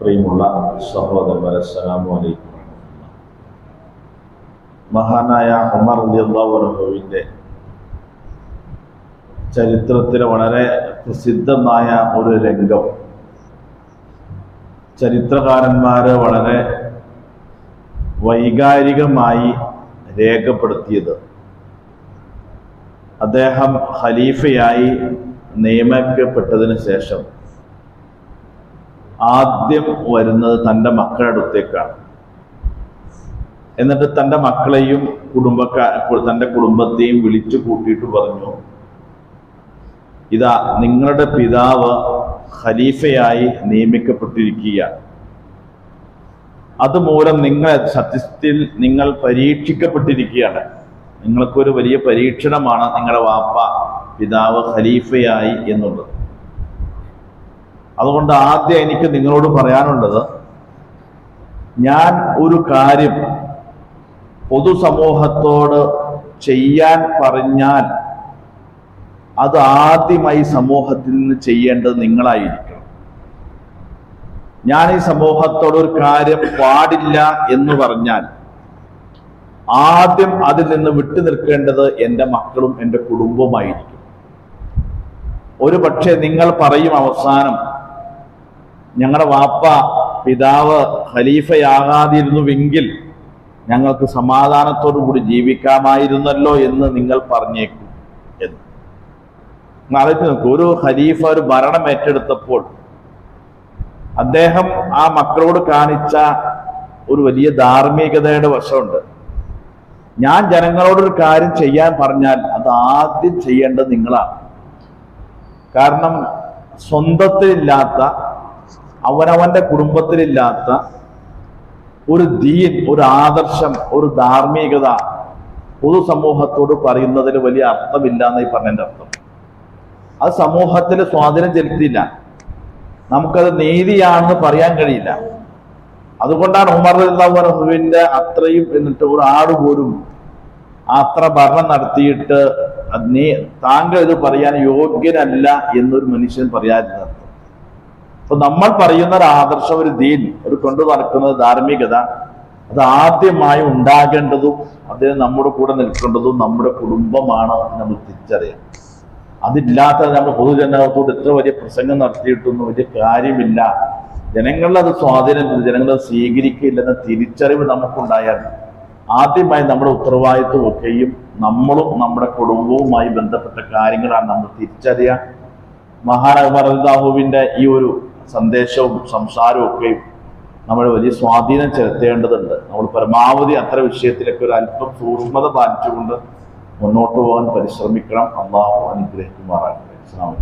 പ്രിയമുള്ള സഹോദരന്മാരെ അസ്സലാമു അലൈക്കും. മഹാനായ ഉമർ റളിയല്ലാഹുവിന്റെ ചരിത്രത്തിലെ വളരെ പ്രസിദ്ധമായ ഒരു രംഗം. ചരിത്രകാരന്മാർ വളരെ വൈകാരികമായി രേഖപ്പെടുത്തിയത്. അദ്ദേഹം ഖലീഫയായി നിയമിക്കപ്പെട്ടതിന് ശേഷം ആദ്യം വരുന്നത് തന്റെ മക്കളുടെ അടുത്തേക്കാണ്. എന്നിട്ട് തന്റെ മക്കളെയും കുടുംബക്കാ തന്റെ കുടുംബത്തെയും വിളിച്ചു കൂട്ടിയിട്ട് പറഞ്ഞു ഇതാ നിങ്ങളുടെ പിതാവ് ഖലീഫയായി നിയമിക്കപ്പെട്ടിരിക്കുകയാണ്. അതുമൂലം നിങ്ങൾ സത്യത്തിൽ നിങ്ങൾ പരീക്ഷിക്കപ്പെട്ടിരിക്കുകയാണ്. നിങ്ങൾക്കൊരു വലിയ പരീക്ഷണമാണ് നിങ്ങളുടെ വാപ്പ പിതാവ് ഖലീഫയായി എന്നുള്ളത്. അതുകൊണ്ട് ആദ്യം എനിക്ക് നിങ്ങളോട് പറയാനുള്ളത് ഞാൻ ഒരു കാര്യം പൊതുസമൂഹത്തോട് ചെയ്യാൻ പറഞ്ഞാൽ അത് ആദ്യമായി സമൂഹത്തിൽ നിന്ന് ചെയ്യേണ്ടത് നിങ്ങളായിരിക്കണം. ഞാൻ ഈ സമൂഹത്തോട് ഒരു കാര്യം പാടില്ല എന്ന് പറഞ്ഞാൽ ആദ്യം അതിൽ നിന്ന് വിട്ടു നിൽക്കേണ്ടത് എന്റെ മക്കളും എന്റെ കുടുംബവുമായിരിക്കും. ഒരു പക്ഷേ നിങ്ങൾ പറയും അവസാനം ഞങ്ങളുടെ വാപ്പ പിതാവ് ഖലീഫയാകാതിരുന്നുവെങ്കിൽ ഞങ്ങൾക്ക് സമാധാനത്തോടു കൂടി ജീവിക്കാമായിരുന്നല്ലോ എന്ന് നിങ്ങൾ പറഞ്ഞേക്കും എന്ന്. ആലോചിച്ച് നോക്കൂ ഒരു ഖലീഫ ഒരു ഭരണം ഏറ്റെടുത്തപ്പോൾ അദ്ദേഹം ആ മക്കളോട് കാണിച്ച ഒരു വലിയ ധാർമ്മികതയുടെ വശമുണ്ട്. ഞാൻ ജനങ്ങളോടൊരു കാര്യം ചെയ്യാൻ പറഞ്ഞാൽ അത് ആദ്യം ചെയ്യേണ്ടത് നിങ്ങളാണ്. കാരണം സ്വന്തത്തിലില്ലാത്ത അവനവന്റെ കുടുംബത്തിലില്ലാത്ത ഒരു ദീൻ ഒരു ആദർശം ഒരു ധാർമ്മികത പൊതുസമൂഹത്തോട് പറയുന്നതിന് വലിയ അർത്ഥമില്ല എന്ന് ഈ പറഞ്ഞതിന്റെ അർത്ഥം. അത് സമൂഹത്തിൽ സ്വാധീനം ചെലുത്തിയില്ല. നമുക്കത് നീതിയാണെന്ന് പറയാൻ കഴിയില്ല. അതുകൊണ്ടാണ് ഉമർ അള്ളാഹുവിന്റെ അത്രയും എന്നിട്ട് ഒരു ആട് പോലും അത്ര ഭരണം നടത്തിയിട്ട് നീ താങ്കൾ ഇത് പറയാൻ യോഗ്യനല്ല എന്നൊരു മനുഷ്യൻ പറയാതിരുന്നത്. അപ്പൊ നമ്മൾ പറയുന്ന ഒരു ആദർശം ഒരു ദീൻ ഒരു കൊണ്ടു നടക്കുന്നത് ധാർമ്മികത അത് ആദ്യമായി ഉണ്ടാകേണ്ടതും അതിന് നമ്മുടെ കൂടെ നിൽക്കേണ്ടതും നമ്മുടെ കുടുംബമാണ് നമ്മൾ തിരിച്ചറിയാം അതില്ലാത്ത നമ്മൾ പൊതുജനത്തോട് എത്ര വലിയ പ്രസംഗം നടത്തിയിട്ടൊന്നും വലിയ കാര്യമില്ല. ജനങ്ങളിൽ അത് സ്വാധീനം ജനങ്ങൾ അത് സ്വീകരിക്കില്ലെന്ന തിരിച്ചറിവ് നമുക്കുണ്ടായാൽ ആദ്യമായി നമ്മുടെ ഉത്തരവാദിത്വം ഒക്കെയും നമ്മളും നമ്മുടെ കുടുംബവുമായി ബന്ധപ്പെട്ട കാര്യങ്ങളാണ് നമ്മൾ തിരിച്ചറിയാൻ മഹാനഗമറിതാഹുവിന്റെ ഈ ഒരു സന്ദേശവും സംസാരവും ഒക്കെയും നമ്മൾ വലിയ സ്വാധീനം ചെലുത്തേണ്ടതുണ്ട്. നമ്മൾ പരമാവധി അത്ര വിഷയത്തിലൊക്കെ ഒരു അല്പം സൂക്ഷ്മത പാലിച്ചുകൊണ്ട് മുന്നോട്ട് പോകാൻ പരിശ്രമിക്കണം. അള്ളാഹു അനുഗ്രഹിക്കുമാറാകട്ടെ. അസ്സാം